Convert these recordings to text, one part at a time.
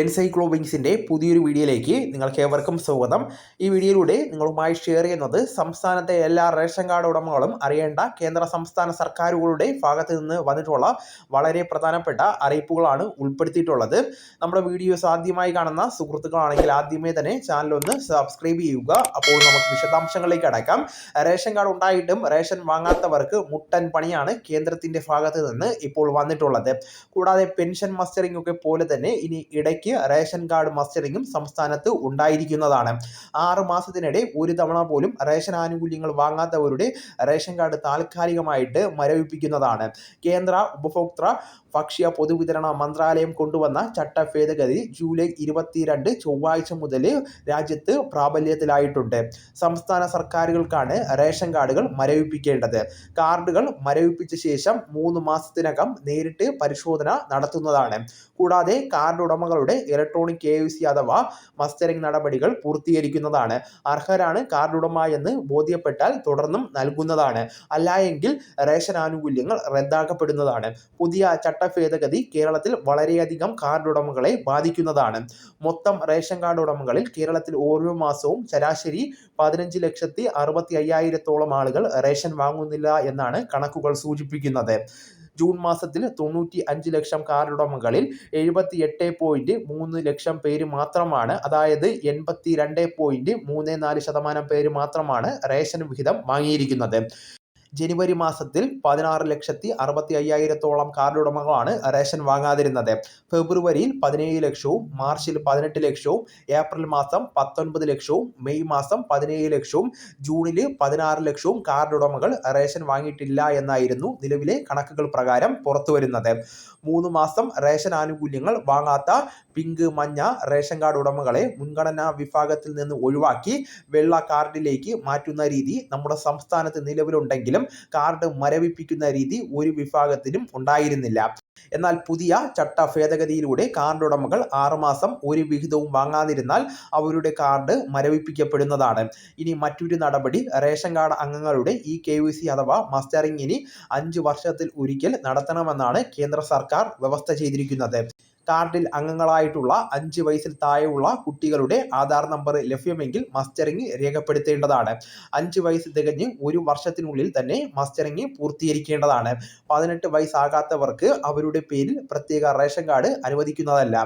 എൻസൈക്ലോബിങ്സിന്റെ പുതിയൊരു വീഡിയോയിലേക്ക് നിങ്ങൾക്ക് ഏവർക്കും സ്വാഗതം. ഈ വീഡിയോയിലൂടെ നിങ്ങളുമായി ഷെയർ ചെയ്യുന്നത് സംസ്ഥാനത്തെ എല്ലാ റേഷൻ കാർഡ് ഉടമകളും അറിയേണ്ട കേന്ദ്ര സംസ്ഥാന സർക്കാരുകളുടെ ഭാഗത്ത് നിന്ന് വന്നിട്ടുള്ള വളരെ പ്രധാനപ്പെട്ട അറിയിപ്പുകളാണ് ഉൾപ്പെടുത്തിയിട്ടുള്ളത്. നമ്മുടെ വീഡിയോസ് ആദ്യമായി കാണുന്ന സുഹൃത്തുക്കളാണെങ്കിൽ ആദ്യമേ തന്നെ ചാനൽ ഒന്ന് സബ്സ്ക്രൈബ് ചെയ്യുക. അപ്പോൾ നമുക്ക് വിശദാംശങ്ങളിലേക്ക് അടക്കാം. റേഷൻ കാർഡ് ഉണ്ടായിട്ടും റേഷൻ വാങ്ങാത്തവർക്ക് മുട്ടൻ പണിയാണ് കേന്ദ്രത്തിന്റെ ഭാഗത്ത് നിന്ന് ഇപ്പോൾ വന്നിട്ടുള്ളത്. കൂടാതെ പെൻഷൻ മസ്റ്ററിംഗ് ഒക്കെ പോലെ തന്നെ ഇനി ഇടയ്ക്ക് റേഷൻ കാർഡ് മസ്റ്ററിങ്ങും സംസ്ഥാനത്ത് ഉണ്ടായിരിക്കുന്നതാണ്. ആറ് മാസത്തിനിടെ ഒരു തവണ പോലും റേഷൻ ആനുകൂല്യങ്ങൾ വാങ്ങാത്തവരുടെ റേഷൻ കാർഡ് താൽക്കാലികമായിട്ട് മരവിപ്പിക്കുന്നതാണ്. കേന്ദ്ര ഉപഭോക്തൃ ഭക്ഷ്യ പൊതുവിതരണ മന്ത്രാലയം കൊണ്ടുവന്ന ചട്ട ഭേദഗതി ജൂലൈ ഇരുപത്തിരണ്ട് ചൊവ്വാഴ്ച മുതൽ രാജ്യത്ത് പ്രാബല്യത്തിലായിട്ടുണ്ട്. സംസ്ഥാന സർക്കാരുകൾക്കാണ് റേഷൻ കാർഡുകൾ മരവിപ്പിക്കേണ്ടത്. കാർഡുകൾ മരവിപ്പിച്ച ശേഷം മൂന്ന് മാസത്തിനകം നേരിട്ട് പരിശോധന നടത്തുന്നതാണ്. കൂടാതെ കാർഡ് ഉടമകളുടെ ഇലക്ട്രോണിക് കെ യു സി അഥവാ മസ്റ്ററിംഗ് നടപടികൾ പൂർത്തീകരിക്കുന്നതാണ്. അർഹരാണ് കാർഡ് ഉടമ എന്ന് ബോധ്യപ്പെട്ടാൽ തുടർന്നും നൽകുന്നതാണ്. അല്ല എങ്കിൽ റേഷൻ ആനുകൂല്യങ്ങൾ റദ്ദാക്കപ്പെടുന്നതാണ്. പുതിയ ചട്ട ഭേദഗതി കേരളത്തിൽ വളരെയധികം കാർഡ് ഉടമകളെ ബാധിക്കുന്നതാണ്. മൊത്തം റേഷൻ കാർഡ് ഉടമകളിൽ കേരളത്തിൽ ഓരോ മാസവും ശരാശരി പതിനഞ്ച് ലക്ഷത്തി അറുപത്തി അയ്യായിരത്തോളം ആളുകൾ റേഷൻ വാങ്ങുന്നില്ല എന്നാണ് കണക്കുകൾ സൂചിപ്പിക്കുന്നത്. ജൂൺ മാസത്തിൽ തൊണ്ണൂറ്റി അഞ്ച് ലക്ഷം കാർഡുടമകളിൽ എഴുപത്തി എട്ട് പോയിന്റ് മൂന്ന് ലക്ഷം പേര് മാത്രമാണ്. അതായത് എൺപത്തി രണ്ട് പോയിന്റ് മൂന്ന് നാല് ശതമാനം പേര് മാത്രമാണ് റേഷൻ വിഹിതം വാങ്ങിയിരിക്കുന്നത്. ജനുവരി മാസത്തിൽ പതിനാറ് ലക്ഷത്തി അറുപത്തി അയ്യായിരത്തോളം കാർഡ് ഉടമകളാണ് റേഷൻ വാങ്ങാതിരുന്നത്. ഫെബ്രുവരിയിൽ പതിനേഴ് ലക്ഷവും മാർച്ചിൽ പതിനെട്ട് ലക്ഷവും ഏപ്രിൽ മാസം പത്തൊൻപത് ലക്ഷവും മെയ് മാസം പതിനേഴ് ലക്ഷവും ജൂണിൽ പതിനാറ് ലക്ഷവും കാർഡ് ഉടമകൾ റേഷൻ വാങ്ങിയിട്ടില്ല എന്നായിരുന്നു നിലവിലെ കണക്കുകൾ പ്രകാരം പുറത്തുവരുന്നത്. മൂന്ന് മാസം റേഷൻ ആനുകൂല്യങ്ങൾ വാങ്ങാത്ത പിങ്ക് മഞ്ഞ റേഷൻ കാർഡ് ഉടമകളെ മുൻഗണനാ വിഭാഗത്തിൽ നിന്ന് ഒഴിവാക്കി വെള്ള കാർഡിലേക്ക് മാറ്റുന്ന രീതി നമ്മുടെ സംസ്ഥാനത്ത് നിലവിലുണ്ടെങ്കിലും കാർഡ് മരവിപ്പിക്കുന്ന രീതി ഒരു വിഭാഗത്തിലും ഉണ്ടായിരുന്നില്ല. എന്നാൽ പുതിയ ചട്ട ഭേദഗതിയിലൂടെ കാർഡ് ഉടമകൾ ആറുമാസം ഒരു വിഹിതവും വാങ്ങാതിരുന്നാൽ അവരുടെ കാർഡ് മരവിപ്പിക്കപ്പെടുന്നതാണ്. ഇനി മറ്റൊരു നടപടി റേഷൻ കാർഡ് അംഗങ്ങളുടെ ഇ കെ യു സി അഥവാ മസ്റ്ററിംഗ് ഇനി അഞ്ച് വർഷത്തിൽ ഒരിക്കൽ നടത്തണമെന്നാണ് കേന്ദ്ര സർക്കാർ വ്യവസ്ഥ ചെയ്തിരിക്കുന്നത്. കാർഡിൽ അംഗങ്ങളായിട്ടുള്ള അഞ്ച് വയസ്സിൽ താഴെയുള്ള കുട്ടികളുടെ ആധാർ നമ്പർ ലഭ്യമെങ്കിൽ മസ്റ്ററിംഗ് രേഖപ്പെടുത്തേണ്ടതാണ്. അഞ്ച് വയസ്സ് തികഞ്ഞ് ഒരു വർഷത്തിനുള്ളിൽ തന്നെ മസ്റ്ററിംഗ് പൂർത്തീകരിക്കേണ്ടതാണ്. പതിനെട്ട് വയസ്സാകാത്തവർക്ക് അവരുടെ പേരിൽ പ്രത്യേക റേഷൻ കാർഡ് അനുവദിക്കുന്നതല്ല.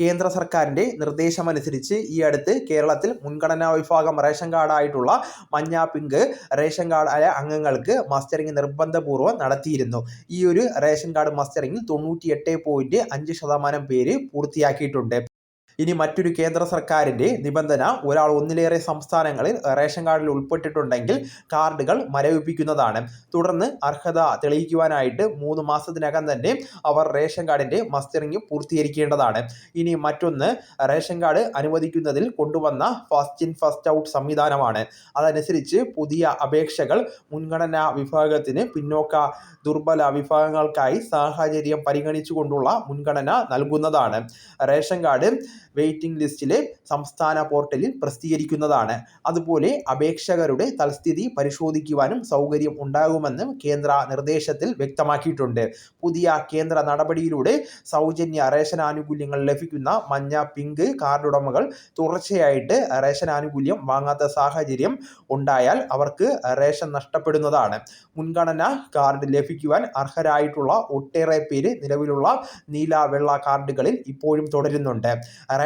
കേന്ദ്ര സർക്കാരിന്റെ നിർദ്ദേശമനുസരിച്ച് ഈ അടുത്ത് കേരളത്തിൽ മുൻഗണനാ വിഭാഗം റേഷൻ കാർഡായിട്ടുള്ള മഞ്ഞ പിങ്ക് റേഷൻ കാർഡ് ആയ അംഗങ്ങൾക്ക് മസ്റ്ററിംഗ് നിർബന്ധപൂർവം നടത്തിയിരുന്നു. ഈ ഒരു റേഷൻ കാർഡ് മസ്റ്ററിംഗിൽ തൊണ്ണൂറ്റി എട്ട് പോയിന്റ് അഞ്ച് ശതമാനം പേര് പൂർത്തിയാക്കിയിട്ടുണ്ട്. ഇനി മറ്റൊരു കേന്ദ്ര സർക്കാരിന്റെ നിബന്ധന ഒരാൾ ഒന്നിലേറെ സംസ്ഥാനങ്ങളിൽ റേഷൻ കാർഡിൽ ഉൾപ്പെട്ടിട്ടുണ്ടെങ്കിൽ കാർഡുകൾ മരവിപ്പിക്കുന്നതാണ്. തുടർന്ന് അർഹത തെളിയിക്കുവാനായിട്ട് മൂന്ന് മാസത്തിനകം തന്നെ അവർ റേഷൻ കാർഡിന്റെ മസ്റ്ററിംഗ് പൂർത്തീകരിക്കേണ്ടതാണ്. ഇനി മറ്റൊന്ന് റേഷൻ കാർഡ് അനുവദിക്കുന്നതിൽ കൊണ്ടുവന്ന ഫസ്റ്റ് ഇൻ ഫസ്റ്റ് ഔട്ട് സംവിധാനമാണ്. അതനുസരിച്ച് പുതിയ അപേക്ഷകൾ മുൻഗണനാ വിഭാഗത്തിന് പിന്നോക്ക ദുർബല വിഭാഗങ്ങൾക്കായി സാഹചര്യം പരിഗണിച്ചുകൊണ്ടുള്ള മുൻഗണന നൽകുന്നതാണ്. റേഷൻ കാർഡ് വെയിറ്റിംഗ് ലിസ്റ്റിലെ സംസ്ഥാന പോർട്ടലിൽ പ്രസിദ്ധീകരിക്കുന്നതാണ്. അതുപോലെ അപേക്ഷകരുടെ തൽസ്ഥിതി പരിശോധിക്കുവാനും സൗകര്യം ഉണ്ടാകുമെന്നും കേന്ദ്ര നിർദ്ദേശത്തിൽ വ്യക്തമാക്കിയിട്ടുണ്ട്. പുതിയ കേന്ദ്ര നടപടിയിലൂടെ സൗജന്യ റേഷൻ ആനുകൂല്യങ്ങൾ ലഭിക്കുന്ന മഞ്ഞ പിങ്ക് കാർഡ് ഉടമകൾ തുടർച്ചയായിട്ട് റേഷൻ ആനുകൂല്യം വാങ്ങാത്ത സാഹചര്യം ഉണ്ടായാൽ അവർക്ക് റേഷൻ നഷ്ടപ്പെടുന്നതാണ്. മുൻഗണന കാർഡ് ലഭിക്കുവാൻ അർഹരായിട്ടുള്ള ഒട്ടേറെ പേര് നിലവിലുള്ള നീല വെള്ള കാർഡുകളിൽ ഇപ്പോഴും തുടരുന്നുണ്ട്.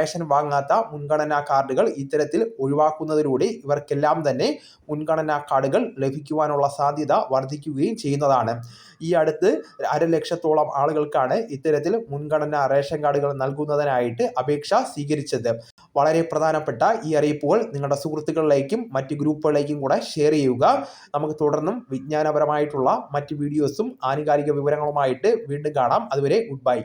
റേഷൻ വാങ്ങാത്ത മുൻഗണനാ കാർഡുകൾ ഇത്തരത്തിൽ ഒഴിവാക്കുന്നതിലൂടെ ഇവർക്കെല്ലാം തന്നെ മുൻഗണനാ കാർഡുകൾ ലഭിക്കുവാനുള്ള സാധ്യത വർദ്ധിക്കുകയും ചെയ്യുന്നതാണ്. ഈ അടുത്ത് അരലക്ഷത്തോളം ആളുകൾക്കാണ് ഇത്തരത്തിൽ മുൻഗണനാ റേഷൻ കാർഡുകൾ നൽകുന്നതിനായിട്ട് അപേക്ഷ സ്വീകരിച്ചത്. വളരെ പ്രധാനപ്പെട്ട ഈ അറിയിപ്പുകൾ നിങ്ങളുടെ സുഹൃത്തുക്കളിലേക്കും മറ്റ് ഗ്രൂപ്പുകളിലേക്കും കൂടെ ഷെയർ ചെയ്യുക. നമുക്ക് തുടർന്നും വിജ്ഞാനപരമായിട്ടുള്ള മറ്റ് വീഡിയോസും ആനുകാലിക വിവരങ്ങളുമായിട്ട് വീണ്ടും കാണാം. അതുവരെ ഗുഡ് ബൈ.